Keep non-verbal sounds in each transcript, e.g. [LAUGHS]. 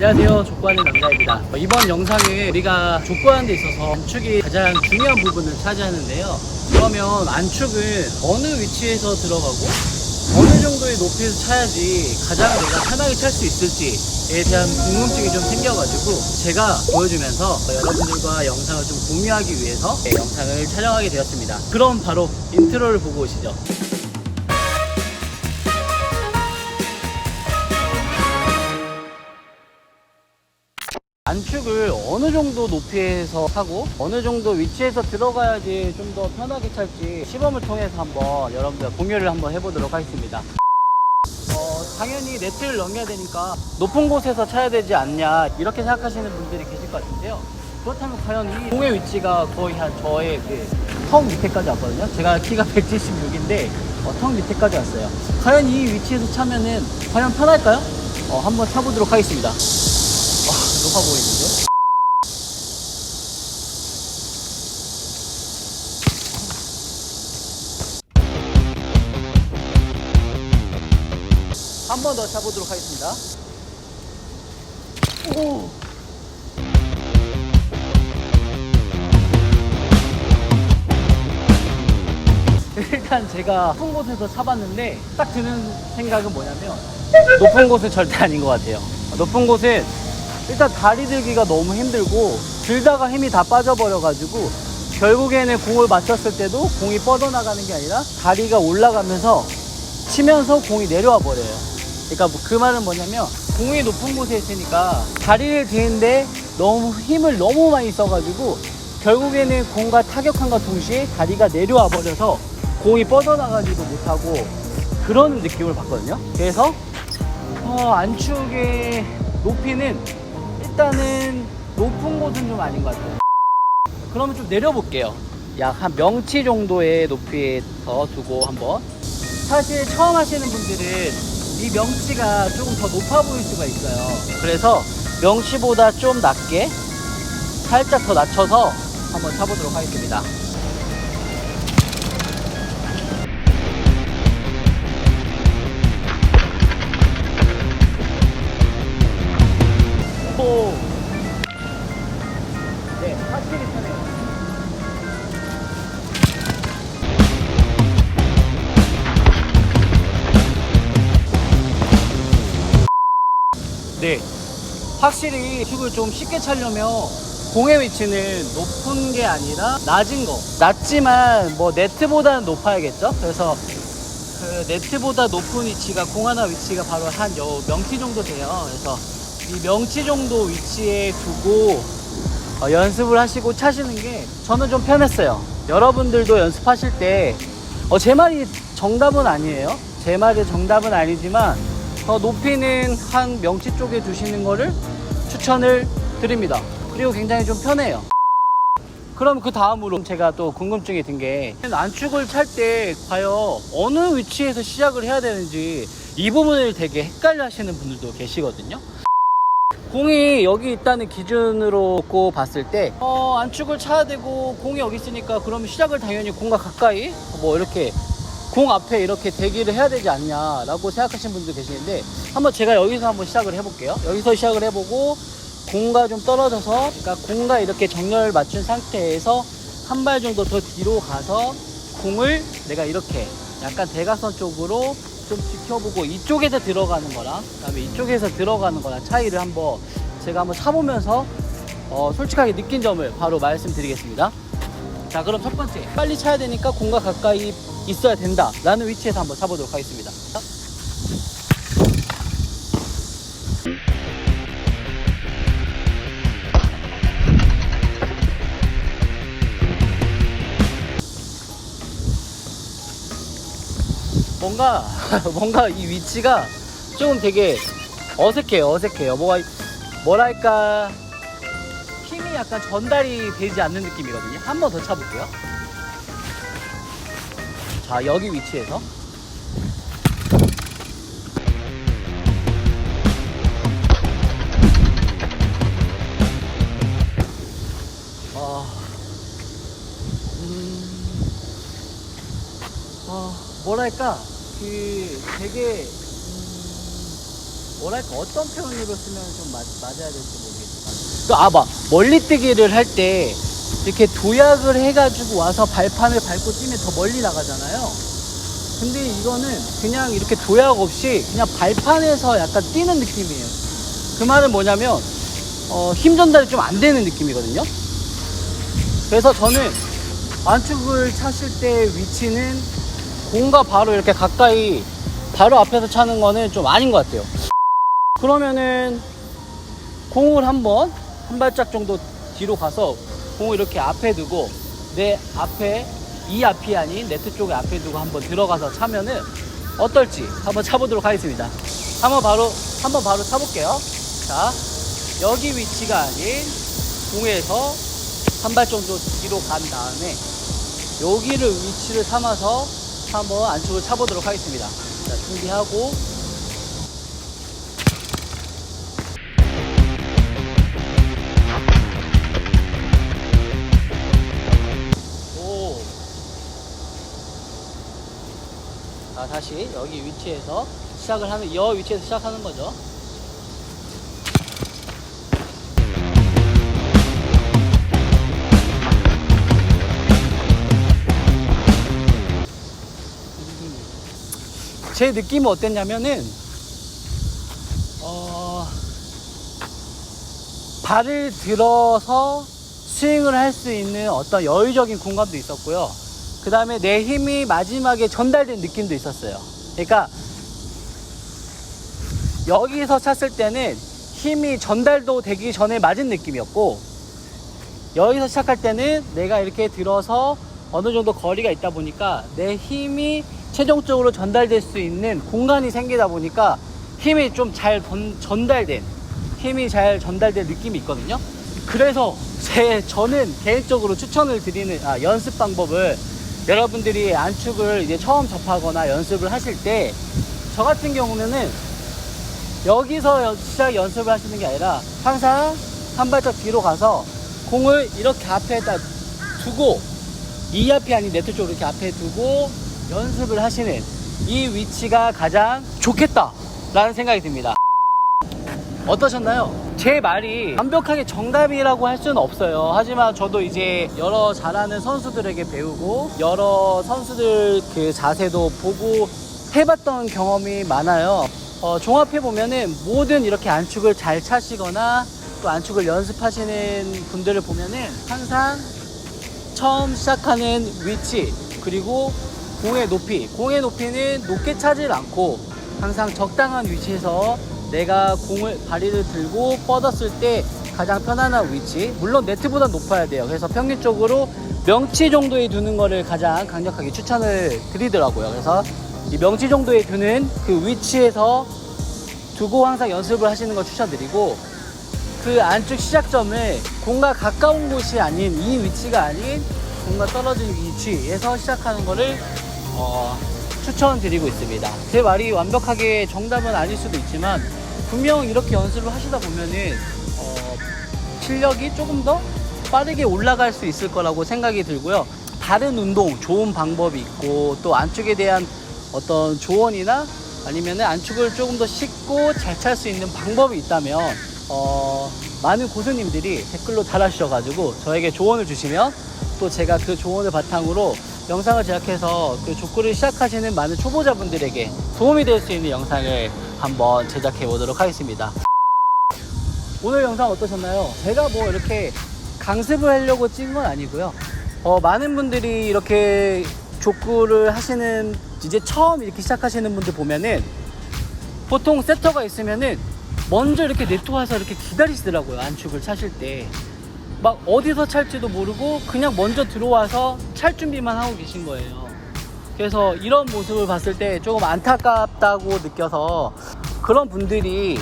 안녕하세요. 족구하는 남자입니다. 어, 이번 영상에 우리가 족구하는 데 있어서 안축이 가장 중요한 부분을 차지하는데요. 그러면 안축을 어느 위치에서 들어가고 어느 정도의 높이에서 차야지 가장 내가 편하게 찰 수 있을지에 대한 궁금증이 좀 생겨가지고 제가 보여주면서 여러분들과 영상을 좀 공유하기 위해서 네, 영상을 촬영하게 되었습니다. 그럼 바로 인트로를 보고 오시죠 안축을 어느 정도 높이에서 하고 어느 정도 위치에서 들어가야지 좀 더 편하게 찰지 시범을 통해서 한번 여러분들 공유를 한번 해보도록 하겠습니다. 어, 당연히 네트를 넘겨야 되니까 높은 곳에서 차야 되지 않냐 이렇게 생각하시는 분들이 계실 것 같은데요. 그렇다면 과연 이 공의 위치가 거의 한 저의 그턱 밑에까지 왔거든요. 제가 키가 [LAUGHS] 176인데 턱 밑에까지 왔어요. 과연 이 위치에서 차면은 과연 편할까요? 어, 한번 차보도록 하겠습니다. 와, 높아 보이는데? 한 번 더 차보도록 하겠습니다. 오! 일단 제가 높은 곳에서 차봤는데 딱 드는 생각은 뭐냐면 높은 곳은 절대 아닌 것 같아요. 높은 곳은 일단 다리 들기가 너무 힘들고 들다가 힘이 다 빠져버려가지고 결국에는 공을 맞췄을 때도 공이 뻗어나가는 게 아니라 다리가 올라가면서 치면서 공이 내려와 버려요. 그러니까 뭐 그 말은 뭐냐면 공이 높은 곳에 있으니까 다리를 드는데 너무 힘을 너무 많이 써가지고 결국에는 공과 타격함과 동시에 다리가 내려와 버려서 공이 뻗어나가지도 못하고 그런 느낌을 받거든요. 그래서 어, 안축의 높이는 일단은 높은 곳은 좀 아닌 것 같아요. 그러면 좀 내려볼게요. 약 한 명치 정도의 높이에서 두고 한번. 사실 처음 하시는 분들은 이 명치가 조금 더 높아 보일 수가 있어요. 그래서 명치보다 좀 낮게 살짝 더 낮춰서 한번 차보도록 하겠습니다. 네, 확실히 축을 좀 쉽게 차려면 공의 위치는 높은 게 아니라 낮은 거. 낮지만 뭐 네트보다는 높아야겠죠? 그래서 그 네트보다 높은 위치가 공 하나 위치가 바로 한 여, 명치 정도 돼요. 그래서 이 명치 정도 위치에 두고 어, 연습을 하시고 차시는 게 저는 좀 편했어요. 여러분들도 연습하실 때, 어, 제 말이 정답은 아니에요. 제 말이 정답은 아니지만, 어, 높이는 한 명치 쪽에 두시는 거를 추천을 드립니다. 그리고 굉장히 좀 편해요. 그럼 그 다음으로 제가 또 궁금증이 든 게 안축을 찰 때 과연 어느 위치에서 시작을 해야 되는지 이 부분을 되게 헷갈려 하시는 분들도 계시거든요. 공이 여기 있다는 기준으로 놓고 봤을 때 어, 안축을 차야 되고 공이 여기 있으니까 그러면 시작을 당연히 공과 가까이 뭐 이렇게 공 앞에 이렇게 대기를 해야 되지 않냐라고 생각하시는 분도 계시는데 한번 제가 여기서 한번 시작을 해볼게요. 여기서 시작을 해보고 공과 좀 떨어져서 그러니까 공과 이렇게 정렬 맞춘 상태에서 한 발 정도 더 뒤로 가서 공을 내가 이렇게 약간 대각선 쪽으로 좀 지켜보고 이쪽에서 들어가는 거랑 그다음에 이쪽에서 들어가는 거랑 차이를 한번 제가 한번 차보면서 어, 솔직하게 느낀 점을 바로 말씀드리겠습니다. 자 그럼 첫 번째 빨리 차야 되니까 공과 가까이 있어야 된다 라는 위치에서 한번 차보도록 하겠습니다. 뭔가 [LAUGHS] 뭔가 이 위치가 조금 되게 어색해요 어색해요. 뭐가 뭐랄까 힘이 약간 전달이 되지 않는 느낌이거든요. 한 번 더 차볼게요. 자 여기 위치에서. 어, 뭐랄까 그 되게 음, 뭐랄까 어떤 표현으로 쓰면 좀 맞, 맞아야 될지 모르겠지만. 아막 멀리뛰기를 할 때 이렇게 도약을 해가지고 와서 발판을 밟고 뛰면 더 멀리 나가잖아요. 근데 이거는 그냥 이렇게 도약 없이 그냥 발판에서 약간 뛰는 느낌이에요. 그 말은 뭐냐면 어, 힘 전달이 좀 안 되는 느낌이거든요. 그래서 저는 안축을 차실 때 위치는 공과 바로 이렇게 가까이 바로 앞에서 차는 거는 좀 아닌 것 같아요. 그러면은 공을 한번 한 발짝 정도 뒤로 가서 공을 이렇게 앞에 두고 내 앞에 이 앞이 아닌 네트 쪽에 앞에 두고 한번 들어가서 차면은 어떨지 한번 차보도록 하겠습니다. 한번 바로 한번 바로 차볼게요. 자 여기 위치가 아닌 공에서 한 발 정도 뒤로 간 다음에 여기를 위치를 삼아서 한번 안쪽을 차보도록 하겠습니다. 자, 준비하고. 오. 자, 다시 여기 위치에서 시작을 하는, 이 위치에서 시작하는 거죠. 제 느낌은 어땠냐면은 어 발을 들어서 스윙을 할 수 있는 어떤 여유적인 공간도 있었고요. 그 다음에 내 힘이 마지막에 전달된 느낌도 있었어요. 그러니까 여기서 찼을 때는 힘이 전달도 되기 전에 맞은 느낌이었고 여기서 시작할 때는 내가 이렇게 들어서 어느 정도 거리가 있다 보니까 내 힘이 최종적으로 전달될 수 있는 공간이 생기다 보니까 힘이 좀 잘 전달된 힘이 잘 전달된 느낌이 있거든요. 그래서 제 저는 개인적으로 추천을 드리는 아, 연습 방법을 여러분들이 안축을 이제 처음 접하거나 연습을 하실 때 저 같은 경우는 여기서 연- 시작 연습을 하시는 게 아니라 항상 한 발짝 뒤로 가서 공을 이렇게 앞에다 두고 이 앞이 아닌 네트 쪽으로 이렇게 앞에 두고 연습을 하시는 이 위치가 가장 좋겠다라는 생각이 듭니다. 어떠셨나요? 제 말이 완벽하게 정답이라고 할 수는 없어요. 하지만 저도 이제 여러 잘하는 선수들에게 배우고 여러 선수들 그 자세도 보고 해봤던 경험이 많아요. 어, 종합해보면은 모든 이렇게 안축을 잘 차시거나 또 안축을 연습하시는 분들을 보면은 항상 처음 시작하는 위치 그리고 공의 높이 공의 높이는 높게 차질 않고 항상 적당한 위치에서 내가 공을 다리를 들고 뻗었을 때 가장 편안한 위치 물론 네트보다 높아야 돼요. 그래서 평균적으로 명치 정도에 두는 거를 가장 강력하게 추천을 드리더라고요. 그래서 이 명치 정도에 두는 그 위치에서 두고 항상 연습을 하시는 걸 추천드리고 그 안쪽 시작점을 공과 가까운 곳이 아닌 이 위치가 아닌 공과 떨어진 위치에서 시작하는 거를 어, 추천드리고 있습니다. 제 말이 완벽하게 정답은 아닐 수도 있지만 분명 이렇게 연습을 하시다 보면은 어, 실력이 조금 더 빠르게 올라갈 수 있을 거라고 생각이 들고요. 다른 운동 좋은 방법이 있고 또 안쪽에 대한 어떤 조언이나 아니면은 안축을 조금 더 쉽고 잘 찰 수 있는 방법이 있다면 어, 많은 고수님들이 댓글로 달아주셔가지고 저에게 조언을 주시면 또 제가 그 조언을 바탕으로 영상을 제작해서 그 족구를 시작하시는 많은 초보자분들에게 도움이 될 수 있는 영상을 한번 제작해 보도록 하겠습니다. 오늘 영상 어떠셨나요? 제가 뭐 이렇게 강습을 하려고 찍은 건 아니고요. 어, 많은 분들이 이렇게 족구를 하시는 이제 처음 이렇게 시작하시는 분들 보면은 보통 세터가 있으면은 먼저 이렇게 네트 와서 이렇게 기다리시더라고요. 안축을 차실 때. 막 어디서 찰지도 모르고 그냥 먼저 들어와서 찰 준비만 하고 계신 거예요. 그래서 이런 모습을 봤을 때 조금 안타깝다고 느껴서 그런 분들이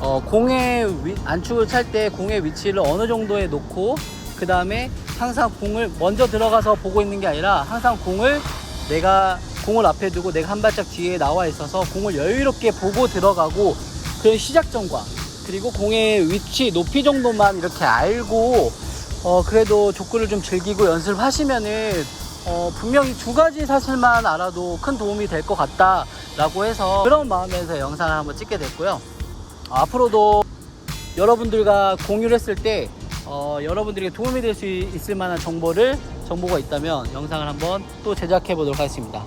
어, 공의 위- 안축을 찰 때 공의 위치를 어느 정도에 놓고 그 다음에 항상 공을 먼저 들어가서 보고 있는 게 아니라 항상 공을 내가 공을 앞에 두고 내가 한 발짝 뒤에 나와 있어서 공을 여유롭게 보고 들어가고 그 시작점과 그리고 공의 위치 높이 정도만 이렇게 알고 어 그래도 족구를 좀 즐기고 연습을 하시면은 어 분명히 두 가지 사실만 알아도 큰 도움이 될 것 같다라고 해서 그런 마음에서 영상을 한번 찍게 됐고요. 앞으로도 여러분들과 공유를 했을 때 어, 여러분들에게 도움이 될 수 있을 만한 정보를 정보가 있다면 영상을 한번 또 제작해 보도록 하겠습니다.